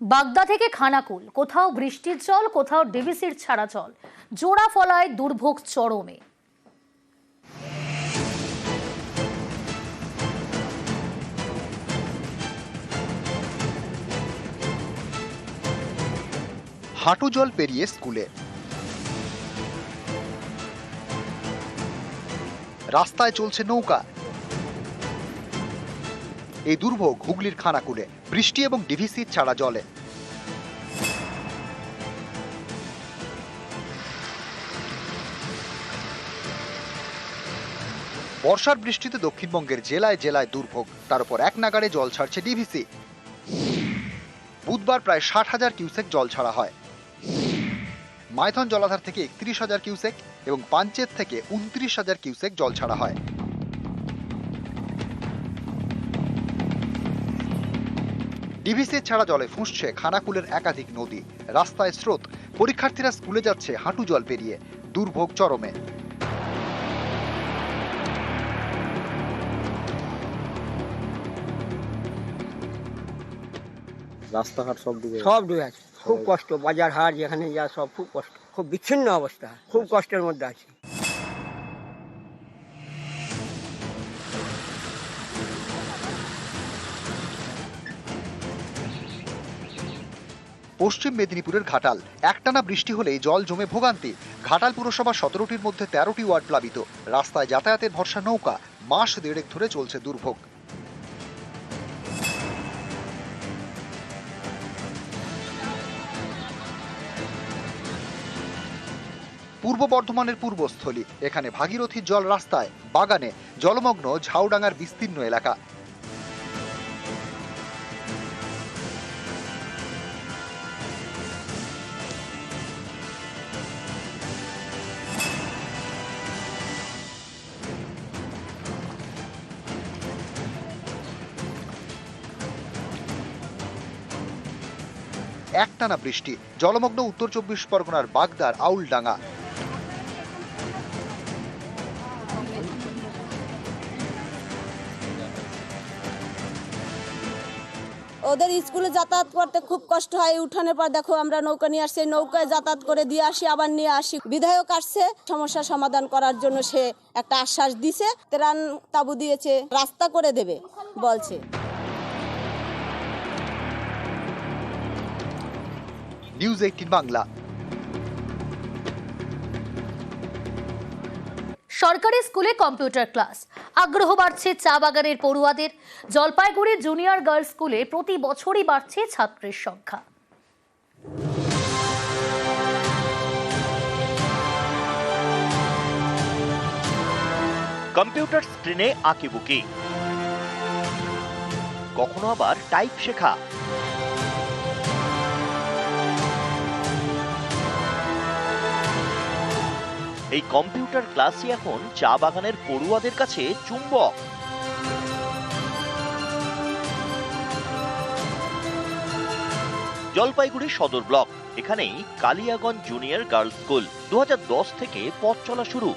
বাগদা থেকে খানাকুল, কোথাও বৃষ্টির জল, কোথাও ডিভিসির ছাড়া জল। জোড়া ফলায় দুর্ভোগ চরমে। হাঁটু জল পেরিয়ে স্কুলে। রাস্তায় চলছে নৌকা। এই দুর্ভোগ হুগলির খানাকুলে। বৃষ্টি এবং ডিভিসির ছাড়া জলে। বর্ষার বৃষ্টিতে দক্ষিণবঙ্গের জেলায় জেলায় দুর্ভোগ। তার উপর এক নাগাড়ে জল ছাড়ছে ডিভিসি। বুধবার প্রায় ষাট হাজার কিউসেক জল ছাড়া হয়। মাইথন জলাধার থেকে একত্রিশ হাজার কিউসেক এবং পাঞ্চেত থেকে উনত্রিশ হাজার কিউসেক জল ছাড়া হয়। ডিভিসি ছাড়া জলে ফুঁসছে খানাকুলের একাধিক নদী। রাস্তায় স্রোত। পরীক্ষার্থীরা স্কুলে যাচ্ছে হাঁটু জল পেরিয়ে। দুর্ভোগ চরমে। রাস্তাঘাট সব ডুবে সব ডুবে আছে খুব কষ্ট বাজার হাট যেখানে যা সব খুব কষ্ট খুব বিচ্ছিন্ন অবস্থা। খুব কষ্টের মধ্যে আছে। পশ্চিম মেদিনীপুরের ঘাটাল। একটানা বৃষ্টি হলেই জল জমে ভোগান্তি। ঘাটাল পুরসভা সতেরোটির মধ্যে তেরোটি ওয়ার্ড প্লাবিত। রাস্তায় যাতায়াতের ভরসা নৌকা, মাস দেড়েক ধরে চলছে দুর্ভোগ। পূর্ব বর্ধমানের পূর্বস্থলী। এখানে ভাগীরথীর জল রাস্তায়, বাগানে, জলমগ্ন ঝাউডাঙ্গার বিস্তীর্ণ এলাকা। একটানা বৃষ্টি। জলমগ্ন উত্তর চব্বিশ পরগনার বাগদার আউলডাঙ্গা। ওদের স্কুলে যাতায়াত করতে খুব কষ্ট হয়। উঠানের পর দেখো আমরা নৌকা নিয়ে আসছি। নৌকায় যাতায়াত করে দিয়ে আসি, আবার নিয়ে আসি। বিধায়ক আসছে। সমস্যা সমাধান করার জন্য সে একটা আশ্বাস দিছে। ত্রাণ তাবু দিয়েছে, রাস্তা করে দেবে, বলছে। News eighteen Bangla. সরকারি স্কুলে কম্পিউটার ক্লাস। আগ্রহ বাড়ছে চা বাগানের পড়ুয়াদের। জলপাইগুড়ি জুনিয়র গার্লস স্কুলে প্রতি বছরই বাড়ছে ছাত্রের সংখ্যা। কম্পিউটার স্ক্রিনে আঁকিবুকি। কখনো আবার টাইপ শেখা। এই কম্পিউটার ক্লাসই এখন চা বাগানের পড়ুয়াদের কাছে চুম্বক। জলপাইগুড়ি সদর ব্লক, এখানেই কালিয়াগঞ্জ জুনিয়র গার্লস স্কুল। দু হাজার দশ থেকে পথ চলা শুরু।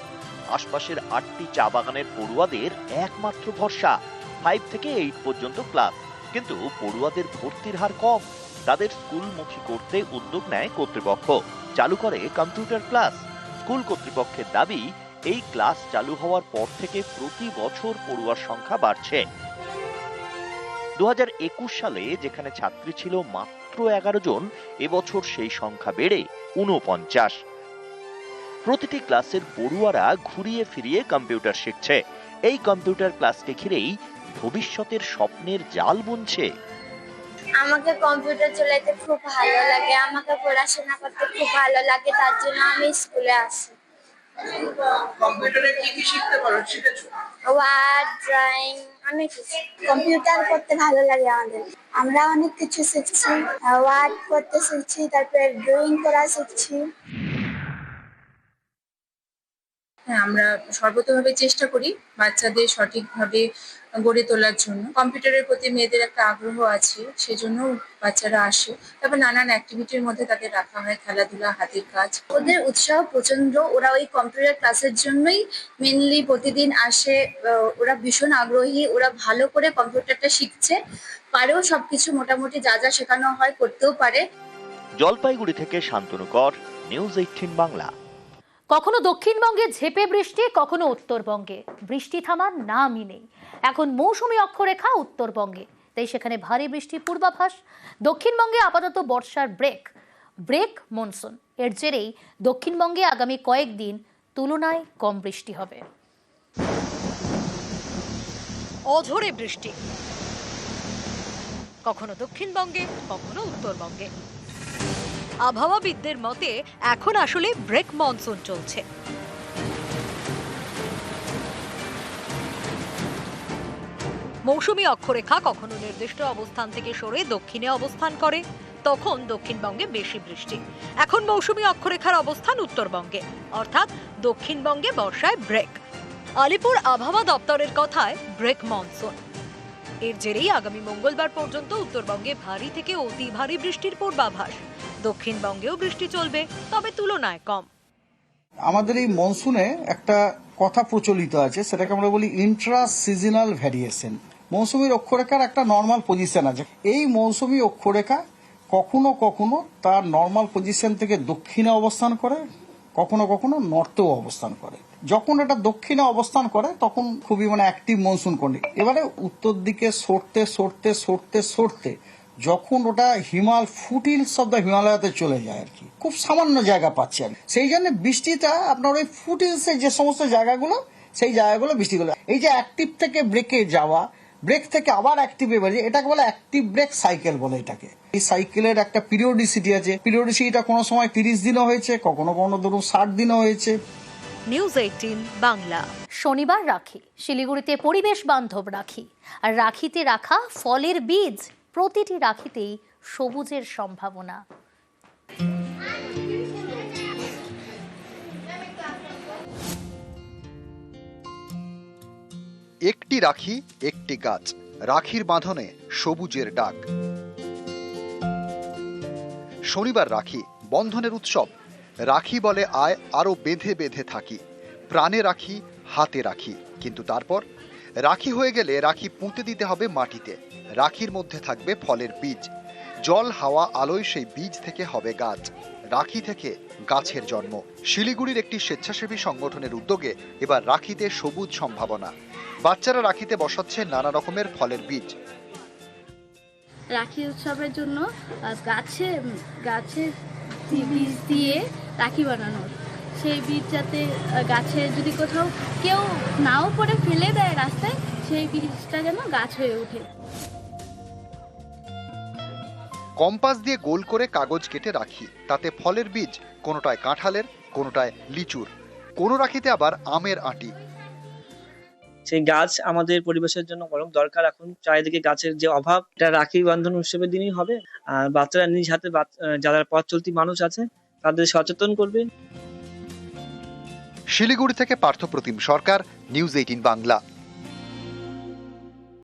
আশপাশের আটটি চা বাগানের পড়ুয়াদের একমাত্র ভরসা। ফাইভ থেকে এইট পর্যন্ত ক্লাস কিন্তু পড়ুয়াদের ভর্তির হার কম। তাদের স্কুলমুখী করতে উদ্যোগ নেয় কর্তৃপক্ষ। চালু করে কম্পিউটার ক্লাস স্কুল কর্তৃপক্ষের দাবি, এই ক্লাস চালু হওয়ার পর থেকে প্রতি বছর পড়ুয়ার সংখ্যা বাড়ছে। দু সালে যেখানে ছাত্রী ছিল মাত্র এগারো জন, এবছর সেই সংখ্যা বেড়ে উনপঞ্চাশ প্রতিটি ক্লাসের পড়ুয়ারা ঘুরিয়ে ফিরিয়ে কম্পিউটার শিখছে। এই কম্পিউটার ক্লাসকে ঘিরেই ভবিষ্যতের স্বপ্নের জাল বুনছে। আমাকে কম্পিউটার চালাতে খুব ভালো লাগে আমাকে পড়াশোনা করতে খুব ভালো লাগে তার জন্য আমি স্কুলে আসি কম্পিউটারে কি কি শিখতে পারো? শিখেছো? ওয়ার্ড ড্রয়িং অনেক কিছু। কম্পিউটার করতে ভালো লাগে আমাদের। আমরা অনেক কিছু শিখছি। ওয়ার্ড করতে শিখছি তারপরে ড্রয়িং করা শিখছি। আমরা সর্বতভাবে চেষ্টা করি বাচ্চাদের সঠিকভাবে গড়ে তোলার জন্য। কম্পিউটারের প্রতি মেয়েদের একটা আগ্রহ আছে, সেজন্য বাচ্চারা আসে। তারপর নানান অ্যাক্টিভিটির মধ্যে তাদের রাখা হয়, খেলাধুলা, হাতের কাজ। ওদের উৎসাহ প্রচণ্ড ওরা ওই কম্পিউটার ক্লাসের জন্যই মেনলি প্রতিদিন আসে ওরা ভীষণ আগ্রহী, ওরা ভালো করে কম্পিউটারটা শিখছে। পারেও সবকিছু মোটামুটি যা যা শেখানো হয় করতেও পারে। জলপাইগুড়ি থেকে শান্তনু কর, নিউজ এইটিন বাংলা। কখনো দক্ষিণবঙ্গে ঝেপে বৃষ্টি, কখনো উত্তরবঙ্গে। বৃষ্টি থামার নামই নেই। এখন মৌসুমি অক্ষরেখা উত্তরবঙ্গে। তাই সেখানে ভারী বৃষ্টির পূর্বাভাস। দক্ষিণবঙ্গে আপাতত বর্ষার ব্রেক। Break monsoon. এর জেরেই দক্ষিণবঙ্গে আগামী কয়েকদিন তুলনায় কম বৃষ্টি হবে। অঝরে বৃষ্টি। কখনো দক্ষিণবঙ্গে, কখনো উত্তরবঙ্গে। আবহাওয়াবিদদের মতে, এখন আসলে ব্রেক মনসুন চলছে। মৌসুমি অক্ষরেখা কখনো নির্দিষ্ট অবস্থান থেকে সরে দক্ষিণে অবস্থান করে, তখন দক্ষিণবঙ্গে বেশি বৃষ্টি। এখন মৌসুমি অক্ষরেখার অবস্থান উত্তরবঙ্গে, অর্থাৎ দক্ষিণবঙ্গে বর্ষায় ব্রেক। আলিপুর আবহাওয়া দপ্তরের কথায়, ব্রেক মনসুন। এর জেরেই আগামী মঙ্গলবার পর্যন্ত উত্তরবঙ্গে ভারী থেকে অতি ভারী বৃষ্টির পূর্বাভাস। দক্ষিণবঙ্গেও বৃষ্টি চলবে, তবে তুলনায় কম। আমাদের এই মনসুনে একটা কথা প্রচলিত আছে, সেটাকে আমরা বলি ইন্ট্রা সিজনাল ভ্যারিয়েশন মৌসুমীর অক্ষরেখার একটা নর্মাল পজিশন আছে। এই মৌসুমী অক্ষরেখা কখনো কখনো তার নর্মাল পজিশন থেকে দক্ষিণে অবস্থান করে, কখনো কখনো নর্থেও অবস্থান করে। যখন এটা দক্ষিণে অবস্থান করে, তখন খুবই মানে অ্যাক্টিভ মনসুন কন্ডি এবারে উত্তর দিকে সরতে সরতে সরতে সরতে যখন ওটা হিমাল ফুটিলস অব দ্য হিমালয়াতে চলে যায় আর কি, খুব সামান্য জায়গা পাচ্ছে আর। সেই জন্য বৃষ্টিটা, আপনার ওই ফুটিলসের যে সমস্ত জায়গাগুলো, সেই জায়গাগুলো বৃষ্টিগুলো এই যে অ্যাক্টিভ থেকে ব্রেকে যাওয়া ব্রেক থেকে আবার অ্যাক্টিভে বেরিয়ে, এটাকে বলে অ্যাক্টিভ ব্রেক সাইকেল বলে এটাকে। এই সাইকেলের একটা পিরিয়ডিসিটি আছে। পিরিয়ডিসিটিটা কোনো সময় তিরিশ দিনও হয়েছে, কখনো কখনো ধরুন ষাট দিনও হয়েছে। News eighteen Bangla. শনিবার রাখি। শিলিগুড়িতে পরিবেশ বান্ধব রাখি। আর রাখিতে রাখা ফলের বীজ প্রতিটি রাখিতেই সবুজের সম্ভাবনা। একটি রাখি, একটি গাছ। রাখির বাঁধনে সবুজের ডাক। শনিবার রাখি, বন্ধনের উৎসব। রাখি বলে আয় আরও বেঁধে বেঁধে থাকি। প্রাণে রাখি, হাতে রাখি। কিন্তু তারপর রাখি হয়ে গেলে রাখি পুঁতে দিতে হবে মাটিতে। রাখির মধ্যে থাকবে ফলের বীজ। জল, হাওয়া, আলোয় সেই বীজ থেকে হবে গাছ। রাখি থেকে গাছের জন্ম। শিলিগুড়ির একটি স্বেচ্ছাসেবী সংগঠনের উদ্যোগে এবার রাখিতে সবুজ সম্ভাবনা। বাচ্চারা রাখিতে বসাচ্ছে নানা রকমের ফলের বীজ। রাখি উৎসবের জন্য গাছে গাছে বীজ দিয়ে রাখি বানানোর। সেই বীজ যাতে গাছে যদি কোথাও কেউ নাও পরে ফেলে দেয় রাস্তায় সেই বীজটা যেন গাছ হয়ে ওঠে। কম্পাস দিয়ে গোল করে কাগজ কেটে রাখি তাতে ফলের বীজ কোনোটায় কাঁঠালের কোনোটায় লিচুর। কোনো রাখিতে আবার আমের আঁটি। সেই গাছ আমাদের পরিবেশের জন্য বরং দরকার। এখন চারিদিকে গাছের যে অভাব এটা রাখি বন্ধন উৎসবের দিনই হবে। আর বাচ্চারা নিজ হাতে যারা পথ চলতি মানুষ আছে তাদের সচেতন করবে। শিলিগুড়ি থেকে পার্থপ্রতিম সরকার নিউজ এইটিন বাংলা।